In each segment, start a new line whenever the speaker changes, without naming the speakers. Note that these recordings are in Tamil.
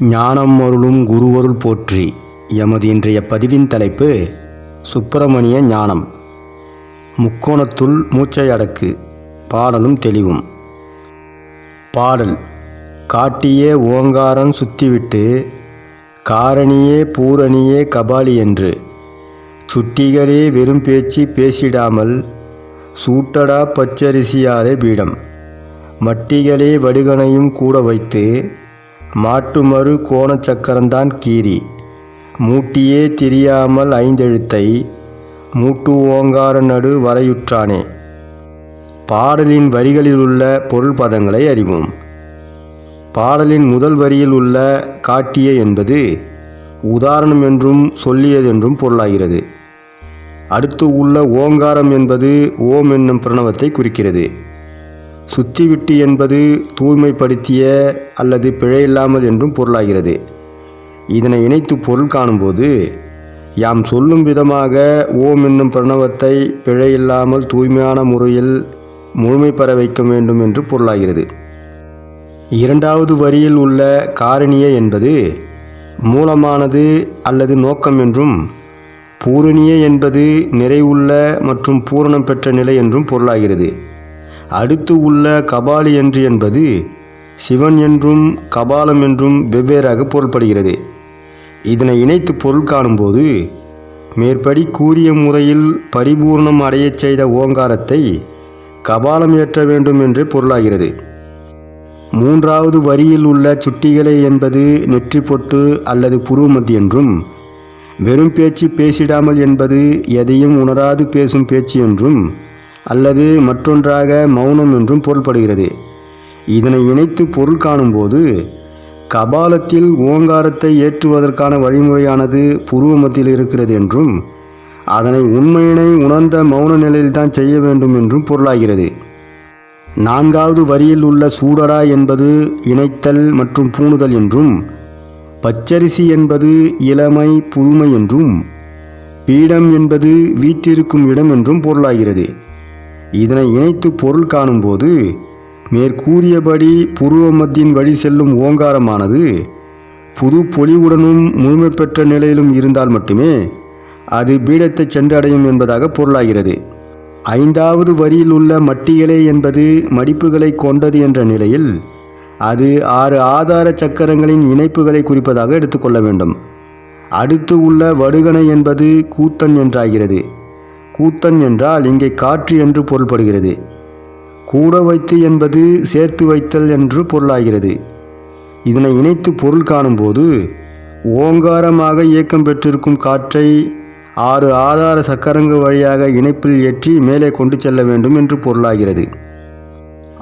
ஞானம் அருளும் குருவருள் போற்றி. எமது இன்றைய பதிவின் தலைப்பு சுப்பிரமணிய ஞானம். முக்கோணத்துள் மூச்சை அடக்கு. பாடலும் தெளிவும். பாடல். காட்டியே ஓங்காரன் சுத்திவிட்டு காரணியே பூரணியே கபாலி என்று. சுட்டிகளே வெறும் பேச்சு பேசிடாமல் சூட்டடா பச்சரிசியாரே பீடம். மட்டிகளே வடுகனையும் கூட வைத்து மாட்டுமறு கோணச்சக்கரந்தான் கீரி. மூட்டியே தெரியாமல் ஐந்தெழுத்தை மூட்டு ஓங்கார நடு வரையுற்றானே. பாடலின் வரிகளில் உள்ள பொருள் பதங்களை அறிவோம். பாடலின் முதல் வரியில் உள்ள காட்டிய என்பது உதாரணம் என்றும் சொல்லியதென்றும் பொருளாகிறது. அடுத்து உள்ள ஓங்காரம் என்பது ஓம் என்னும் பிரணவத்தை குறிக்கிறது. சுத்திவிட்டு என்பது தூய்மைப்படுத்திய அல்லது பிழையில்லாமல் என்றும் பொருளாகிறது. இதனை இணைத்து பொருள் காணும்போது யாம் சொல்லும் விதமாக ஓம் என்னும் பிரணவத்தை பிழையில்லாமல் தூய்மையான முறையில் முழுமை பெற வைக்க வேண்டும் என்று பொருளாகிறது. இரண்டாவது வரியில் உள்ள காரணிய என்பது மூலமானது அல்லது நோக்கம் என்றும் பூரணிய என்பது நிறைவுள்ள மற்றும் பூரணம் பெற்ற நிலை என்றும் பொருளாகிறது. அடுத்து உள்ள கபாலி என்று என்பது சிவன் என்றும் கபாலம் என்றும் வெவ்வேறாக பொருள்படுகிறது. இதனை இணைத்து பொருள் காணும்போது மேற்படி கூறிய முறையில் பரிபூர்ணம் அடையச் செய்த ஓங்காரத்தை கபாலம் ஏற்ற வேண்டும் என்று பொருளாகிறது. மூன்றாவது வரியில் உள்ள சுட்டிகளை என்பது நெற்றி பொட்டு அல்லது புருவமத்தி என்றும் வெறும் பேச்சு பேசிடாமல் என்பது எதையும் உணராது பேசும் பேச்சு என்றும் அல்லது மற்றொன்றாக மௌனம் என்றும் பொருள்படுகிறது. இதனை இணைத்து பொருள் காணும்போது கபாலத்தில் ஓங்காரத்தை ஏற்றுவதற்கான வழிமுறையானது புருவமத்தில் இருக்கிறது என்றும் அதனை உண்மையினை உணர்ந்த மௌன நிலையில்தான் செய்ய வேண்டும் என்றும் பொருளாகிறது. நான்காவது வரியில் உள்ள சூடடா என்பது இணைத்தல் மற்றும் பூணுதல் என்றும் பச்சரிசி என்பது இளமை புதுமை என்றும் பீடம் என்பது வீற்றிருக்கும் இடம் என்றும் பொருளாகிறது. இதனை இணைத்து பொருள் காணும்போது மேற்கூறியபடி புருவமத்தின் வழி செல்லும் ஓங்காரமானது புது பொலிவுடனும் முழுமை பெற்ற நிலையிலும் இருந்தால் மட்டுமே அது பீடத்தை சென்றடையும் என்பதாக பொருளாகிறது. ஐந்தாவது வரியில் உள்ள மட்டிகளே என்பது மடிப்புகளை கொண்டது என்ற நிலையில் அது ஆறு ஆதார சக்கரங்களின் இணைப்புகளை குறிப்பதாக எடுத்துக்கொள்ள வேண்டும். அடுத்து உள்ள வடுகணை என்பது கூத்தன் என்றாகிறது. கூத்தன் என்றால் இங்கே காற்று என்று பொருள்படுகிறது. கூட வைத்து என்பது சேர்த்து வைத்தல் என்று பொருளாகிறது. இதனை இணைத்து பொருள் காணும்போது ஓங்காரமாக இயக்கம் பெற்றிருக்கும் காற்றை ஆறு ஆதார சக்கரங்கள் வழியாக இணைப்பில் ஏற்றி மேலே கொண்டு செல்ல வேண்டும் என்று பொருளாகிறது.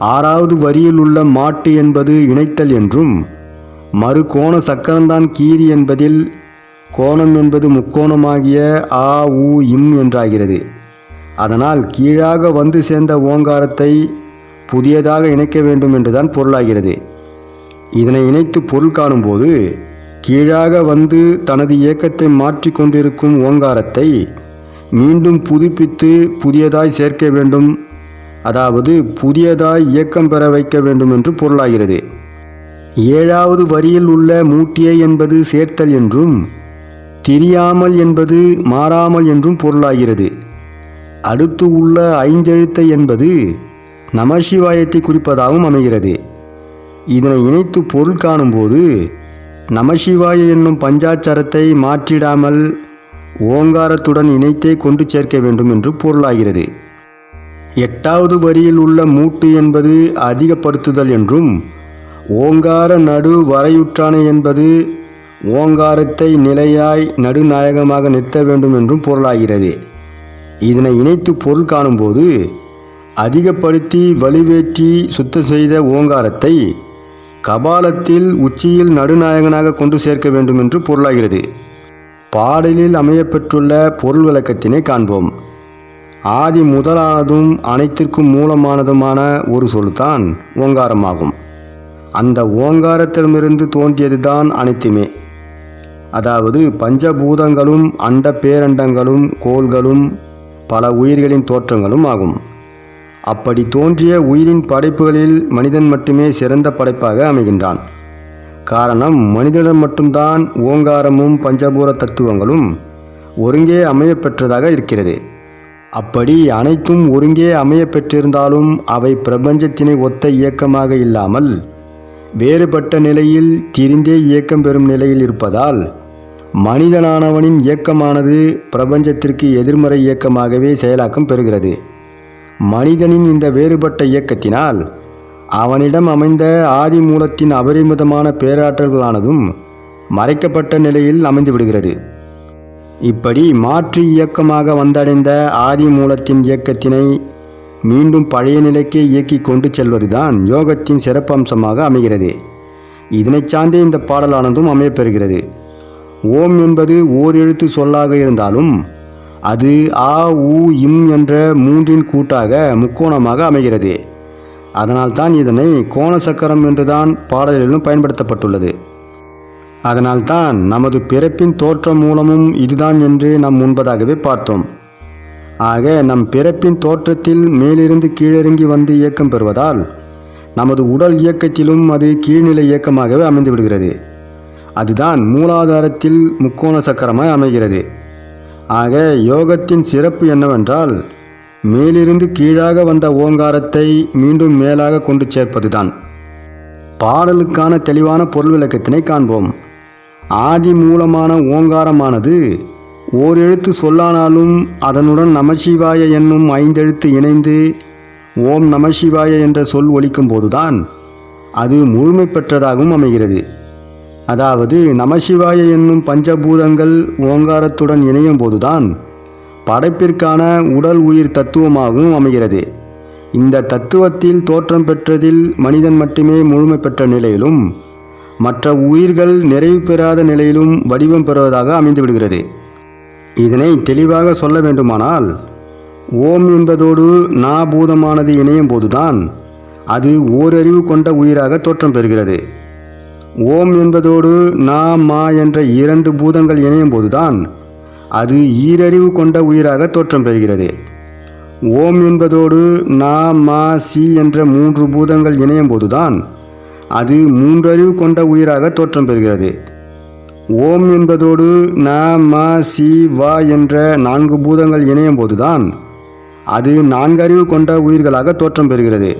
ஆறாவது வரியில் உள்ள மாட்டு என்பது இணைத்தல் என்றும் மறு கோண சக்கரம்தான் கீரி என்பதில் கோணம் என்பது முக்கோணமாகிய ஆ உ இம் என்றாகிறது. அதனால் கீழாக வந்து சேர்ந்த ஓங்காரத்தை புதியதாக இணைக்க வேண்டும் என்றுதான் பொருளாகிறது. இதனை இணைத்து பொருள் காணும்போது கீழாக வந்து தனது இயக்கத்தை மாற்றி கொண்டிருக்கும் ஓங்காரத்தை மீண்டும் புதுப்பித்து புதியதாய் சேர்க்க வேண்டும். அதாவது புதியதாய் இயக்கம் பெற வைக்க வேண்டும் என்று பொருளாகிறது. ஏழாவது வரியில் உள்ள மூட்டியை என்பது சேர்த்தல் என்றும் தெரியாமல் என்பது மாறாமல் என்றும் பொருளாகிறது. அடுத்து உள்ள ஐந்தெழுத்தை என்பது நமசிவாயத்தை குறிப்பதாகவும் அமைகிறது. இதனை இணைத்து பொருள் காணும்போது நமசிவாய என்னும் பஞ்சாச்சாரத்தை மாற்றிடாமல் ஓங்காரத்துடன் இணைத்தே கொண்டு சேர்க்க வேண்டும் என்று பொருளாகிறது. எட்டாவது வரியில் உள்ள மூட்டு என்பது அதிகப்படுத்துதல் என்றும் ஓங்கார நடு வரையுற்றானை என்பது ஓங்காரத்தை நிலையாய் நடுநாயகமாக நிறுத்த வேண்டும் என்றும் பொருளாகிறது. இதனை இணைத்து பொருள் காணும்போது அதிகப்படுத்தி வலுவேற்றி சுத்தம் செய்த ஓங்காரத்தை கபாலத்தில் உச்சியில் நடுநாயகனாக கொண்டு சேர்க்க வேண்டும் என்று பொருளாகிறது. பாடலில் அமையப்பெற்றுள்ள பொருள் விளக்கத்தினை காண்போம். ஆதி முதலானதும் அனைத்திற்கும் மூலமானதுமான ஒரு சொல்தான் ஓங்காரமாகும். அந்த ஓங்காரத்திடமிருந்து தோன்றியதுதான் அனைத்துமே. அதாவது பஞ்சபூதங்களும் அண்ட பேரண்டங்களும் கோள்களும் பல உயிர்களின் தோற்றங்களும் ஆகும். அப்படி தோன்றிய உயிரின் படைப்புகளில் மனிதன் மட்டுமே சிறந்த படைப்பாக அமைகின்றான். காரணம் மனிதனிடம் மட்டும்தான் ஓங்காரமும் பஞ்சபூர தத்துவங்களும் ஒருங்கே அமையப்பெற்றதாக இருக்கிறது. அப்படி அனைத்தும் ஒருங்கே அமையப்பெற்றிருந்தாலும் அவை பிரபஞ்சத்தினை ஒத்த இயக்கமாக இல்லாமல் வேறுபட்ட நிலையில் திரிந்தே இயக்கம் பெறும் நிலையில் இருப்பதால் மனிதனானவனின் இயக்கமானது பிரபஞ்சத்திற்கு எதிர்மறை இயக்கமாகவே செயலாக்கம் பெறுகிறது. மனிதனின் இந்த வேறுபட்ட இயக்கத்தினால் அவனிடம் அமைந்த ஆதி மூலத்தின் அபரிமிதமான பேராற்றல்களானதும் மறைக்கப்பட்ட நிலையில் அமைந்து விடுகிறது. இப்படி மாற்று இயக்கமாக வந்தடைந்த ஆதி மூலத்தின் இயக்கத்தினை மீண்டும் பழைய நிலைக்கே இயக்கி கொண்டு செல்வதுதான் யோகத்தின் சிறப்பம்சமாக அமைகிறது. இதனைச் சார்ந்தே இந்த பாடலானதும் அமையப்பெறுகிறது. ஓம் என்பது ஓர் எழுத்து சொல்லாக இருந்தாலும் அது ஆ உ இம் என்ற மூன்றின் கூட்டாக முக்கோணமாக அமைகிறது. அதனால்தான் இதனை கோண சக்கரம் என்றுதான் பாடலிலும் பயன்படுத்தப்பட்டுள்ளது. அதனால்தான் நமது பிறப்பின் தோற்றம் மூலமும் இதுதான் என்று நாம் முன்பதாகவே பார்த்தோம். ஆக நம் பிறப்பின் தோற்றத்தில் மேலிருந்து கீழிறங்கி வந்து இயக்கம் பெறுவதால் நமது உடல் இயக்கத்திலும் அது கீழ்நிலை இயக்கமாகவே அமைந்து விடுகிறது அதுதான் மூலாதாரத்தில் முக்கோண சக்கரமாய் அமைகிறது. ஆக யோகத்தின் சிறப்பு என்னவென்றால் மேலிருந்து கீழாக வந்த ஓங்காரத்தை மீண்டும் மேலாக கொண்டு சேர்ப்பதுதான். பாடலுக்கான தெளிவான பொருள் விளக்கத்தினை காண்போம். ஆதி மூலமான ஓங்காரமானது ஓர் எழுத்து சொல்லானாலும் அதனுடன் நமசிவாய என்னும் ஐந்தெழுத்து இணைந்து ஓம் நமசிவாய என்ற சொல் ஒலிக்கும் போதுதான் அது முழுமை பெற்றதாகவும் அமைகிறது. அதாவது நமசிவாய என்னும் பஞ்சபூதங்கள் ஓங்காரத்துடன் இணையும் போதுதான் படைப்பிற்கான உடல் உயிர் தத்துவமாகவும் அமைகிறது. இந்த தத்துவத்தில் தோற்றம் பெற்றதில் மனிதன் மட்டுமே முழுமை பெற்ற நிலையிலும் மற்ற உயிர்கள் நிறைவு பெறாத நிலையிலும் வடிவம் பெறுவதாக அமைந்துவிடுகிறது. இதனை தெளிவாக சொல்ல வேண்டுமானால் ஓம் என்பதோடு நா பூதமானது இணையும் போதுதான் அது ஓரறிவு கொண்ட உயிராக தோற்றம் பெறுகிறது. ஓம் என்பதோடு நா மா என்ற இரண்டு பூதங்கள் இணையும் போதுதான் அது ஈரறிவு கொண்ட உயிராக தோற்றம் பெறுகிறது. ஓம் என்பதோடு நா மா சி என்ற மூன்று பூதங்கள் இணையும் போதுதான் அது மூன்றறிவு கொண்ட உயிராக தோற்றம் பெறுகிறது. ஓம் என்பதோடு ந ம சி வா என்ற நான்கு பூதங்கள் இணையும் போதுதான் அது நான்கறிவு கொண்ட உயிர்களாக தோற்றம் பெறுகிறது.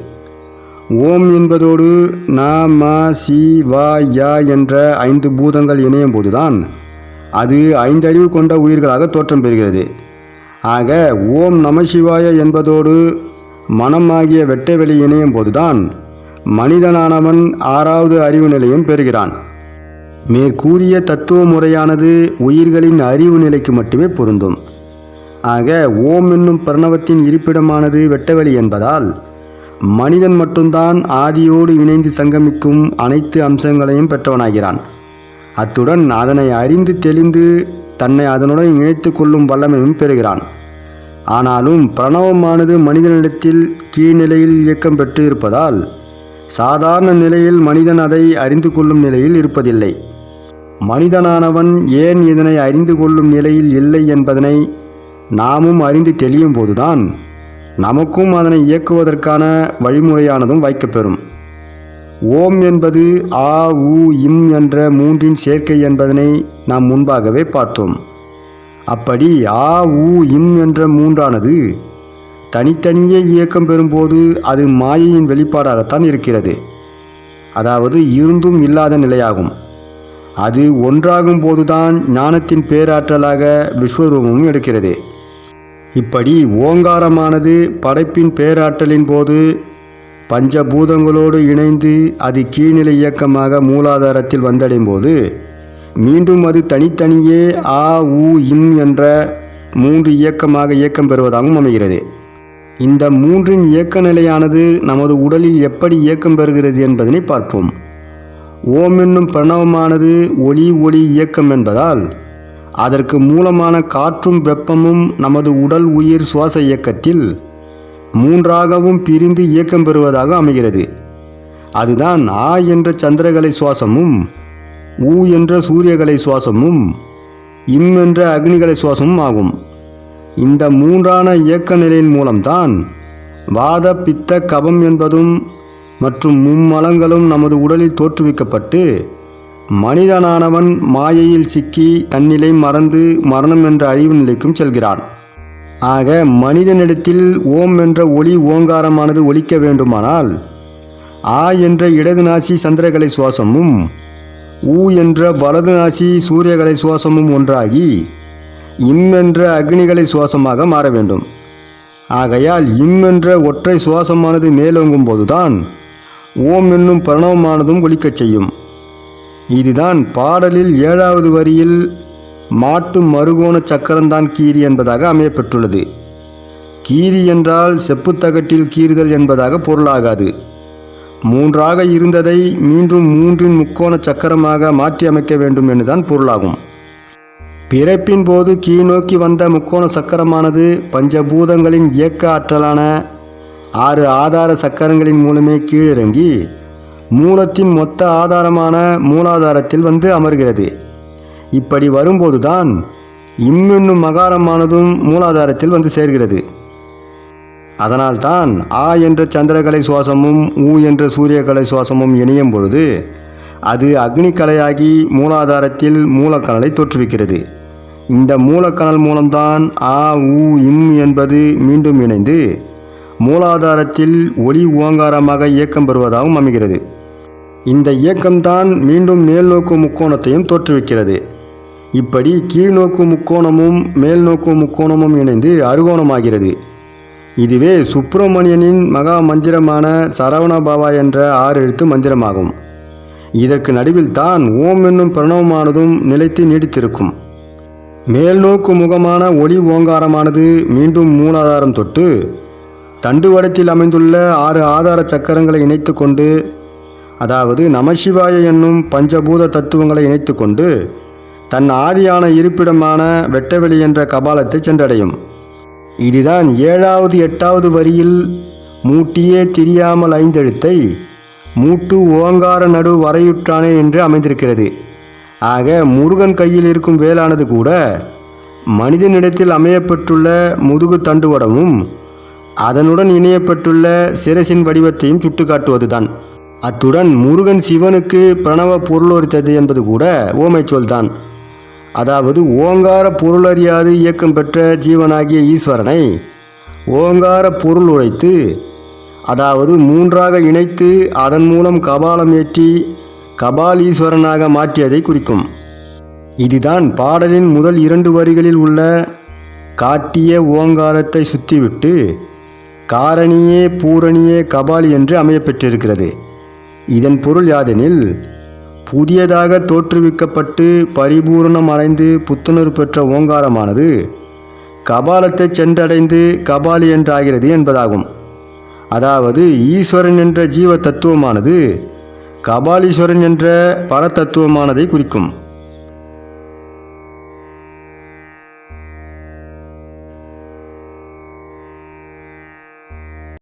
ஓம் என்பதோடு ந ம சி வா யா என்ற ஐந்து பூதங்கள் இணையும் போதுதான் அது ஐந்தறிவு கொண்ட உயிர்களாக தோற்றம் பெறுகிறது. ஆக ஓம் நமசிவாய என்பதோடு மனமாகிய வெட்டவெளி இணையும் போதுதான் மனிதனானவன் ஆறாவது அறிவு நிலையும் பெறுகிறான். மேற்கூறிய தத்துவ முறையானது உயிர்களின் அறிவு நிலைக்கு மட்டுமே பொருந்தும். ஆக ஓம் என்னும் பிரணவத்தின் இருப்பிடமானது வெட்டவெளி என்பதால் மனிதன் மட்டும்தான் ஆதியோடு இணைந்து சங்கமிக்கும் அனைத்து அம்சங்களையும் பெற்றவனாகிறான். அத்துடன் அதனை அறிந்து தெளிந்து தன்னை அதனுடன் இணைத்து கொள்ளும் வல்லமையும் பெறுகிறான். ஆனாலும் பிரணவமானது மனிதனிடத்தில் கீழ்நிலையில் இயக்கம் பெற்று இருப்பதால் சாதாரண நிலையில் மனிதன் அதை அறிந்து கொள்ளும் நிலையில் இருப்பதில்லை. மனிதனானவன் ஏன் இதனை அறிந்து கொள்ளும் நிலையில் இல்லை என்பதனை நாமும் அறிந்து தெளியும் போதுதான். நமக்கும் அதனை இயக்குவதற்கான வழிமுறையானதும் வைக்கப்பெறும். ஓம் என்பது ஆ உ இம் என்ற மூன்றின் சேர்க்கை என்பதனை நாம் முன்பாகவே பார்த்தோம். அப்படி ஆ உ இம் என்ற மூன்றானது தனித்தனியே இயக்கம் பெறும்போது அது மாயையின் வெளிப்பாடாகத்தான் இருக்கிறது. அதாவது இருந்தும் இல்லாத நிலையாகும். அது ஒன்றாகும் போதுதான் ஞானத்தின் பேராற்றலாக விஸ்வரூபமும் எடுக்கிறது. இப்படி ஓங்காரமானது படைப்பின் பேராற்றலின் போது பஞ்சபூதங்களோடு இணைந்து அது கீழ்நிலை இயக்கமாக மூலாதாரத்தில் வந்தடையும் போது மீண்டும் அது தனித்தனியே ஆ உ இம் என்ற மூன்று இயக்கமாக இயக்கம் பெறுவதாகவும் அமைகிறது. இந்த மூன்றின் இயக்க நிலையானது நமது உடலில் எப்படி இயக்கம் பெறுகிறது என்பதனை பார்ப்போம். ஓம் என்னும் பிரணவமானது ஒளி ஒளி இயக்கம் என்பதால் அதற்கு மூலமான காற்றும் வெப்பமும் நமது உடல் உயிர் சுவாச இயக்கத்தில் மூன்றாகவும் பிரிந்து இயக்கம் பெறுவதாக அமைகிறது. அதுதான் ஆ என்ற சந்திரகலை சுவாசமும் ஊ என்ற சூரியகலை சுவாசமும் இம் என்ற அக்னிகலை சுவாசமும் ஆகும். இந்த மூன்றான இயக்க நிலையின் மூலம்தான் வாத பித்த கபம் என்பதும் மற்றும் மும்மலங்களும் நமது உடலில் தோற்றுவிக்கப்பட்டு மனிதனானவன் மாயையில் சிக்கி தன்னிலை மறந்து மரணம் என்ற அழிவு நிலைக்கும் செல்கிறான். ஆக மனிதனிடத்தில் ஓம் என்ற ஒளி ஓங்காரமானது ஒலிக்க வேண்டுமானால் ஆ என்ற இடது நாசி சந்திரகலை சுவாசமும் ஊ என்ற வலது நாசி சூரியகலை சுவாசமும் ஒன்றாகி இம் என்ற அக்னிகலை சுவாசமாக மாற வேண்டும். ஆகையால் இம் என்ற ஒற்றை சுவாசமானது மேலோங்கும் போதுதான் ஓம் என்னும் பிரணவமானதும் ஒழிக்கச் செய்யும். இதுதான் பாடலில் ஏழாவது வரியில் மாட்டு மறுகோண சக்கரம்தான் கீரி என்பதாக அமையப்பெற்றுள்ளது. கீரி என்றால் செப்புத்தகட்டில் கீறுதல் என்பதாக பொருளாகாது. மூன்றாக இருந்ததை மீண்டும் மூன்றின் முக்கோண சக்கரமாக மாற்றி அமைக்க வேண்டும் என்றுதான் பொருளாகும். பிறப்பின் போது கீழ்நோக்கி வந்த முக்கோண சக்கரமானது பஞ்சபூதங்களின் இயக்க ஆற்றலான ஆறு ஆதார சக்கரங்களின் மூலமே கீழிறங்கி மூலத்தின் மொத்த ஆதாரமான மூலாதாரத்தில் வந்து அமர்கிறது. இப்படி வரும்போதுதான் இம்மின்னும் மகாரமானதும் மூலாதாரத்தில் வந்து சேர்கிறது. அதனால்தான் ஆ என்ற சந்திரகலை சுவாசமும் ஊ என்ற சூரியகலை சுவாசமும் இணையும் பொழுது அது அக்னிக்கலையாகி மூலாதாரத்தில் மூலக்கணலை தோற்றுவிக்கிறது. இந்த மூலக்கணல் மூலம்தான் ஆ ஊ இம் என்பது மீண்டும் இணைந்து மூலாதாரத்தில் ஒளி ஓங்காரமாக இயக்கம் பெறுவதாகவும் அமைகிறது. இந்த இயக்கம்தான் மீண்டும் மேல்நோக்கு முக்கோணத்தையும் தோற்றுவிக்கிறது. இப்படி கீழ்நோக்கு முக்கோணமும் மேல்நோக்கு முக்கோணமும் இணைந்து அருகோணமாகிறது இதுவே சுப்பிரமணியனின் மகா மந்திரமான சரவணபாவா என்ற ஆறு எழுத்து மந்திரமாகும். இதற்கு நடுவில் தான் ஓம் என்னும் பிரணவமானதும் நிலைத்து நீடித்திருக்கும். மேல்நோக்கு முகமான ஒளி ஓங்காரமானது மீண்டும் மூலாதாரம் தொட்டு தண்டுவடத்தில் அமைந்துள்ள ஆறு ஆதார சக்கரங்களை இணைத்து கொண்டு அதாவது நமசிவாய என்னும் பஞ்சபூத தத்துவங்களை இணைத்து கொண்டு தன் ஆதியான இருப்பிடமான வெட்டவெளி என்ற கபாலத்தை சென்றடையும். இதுதான் ஏழாவது எட்டாவது வரியில் மூட்டியே திரியாமல் ஐந்தெழுத்தை மூட்டு ஓங்கார நடு வரையுற்றானே என்று அமைந்திருக்கிறது. ஆக முருகன் கையில் இருக்கும் வேலானது கூட மனிதனிடத்தில் அமையப்பெற்றுள்ள முதுகு தண்டுவடமும் அதனுடன் இணையப்பட்டுள்ள சிரசின் வடிவத்தையும் சுட்டுக்காட்டுவதுதான். அத்துடன் முருகன் சிவனுக்கு பிரணவ பொருளொருத்தது என்பது கூட ஓமைச்சொல் தான் அதாவது ஓங்கார பொருளறியாது இயக்கம் பெற்ற ஜீவனாகிய ஈஸ்வரனை ஓங்கார பொருள் உரைத்து அதாவது மூன்றாக இணைத்து அதன் மூலம் கபாலம் ஏற்றி கபால் ஈஸ்வரனாக மாற்றியதை குறிக்கும். இதுதான் பாடலின் முதல் இரண்டு வரிகளில் உள்ள காட்டிய ஓங்காரத்தை சுத்திவிட்டு காரணியே பூரணியே கபாலி என்று அமையப்பெற்றிருக்கிறது. இதன் பொருள் யாதெனில் புதியதாக தோற்றுவிக்கப்பட்டு பரிபூரணம் அடைந்து புத்துணர்வு பெற்ற ஓங்காரமானது கபாலத்தை சென்றடைந்து கபாலி என்றாகிறது என்பதாகும். அதாவது ஈஸ்வரன் என்ற ஜீவ தத்துவமானது கபாலீஸ்வரன் என்ற பரதத்துவமானதை குறிக்கும்.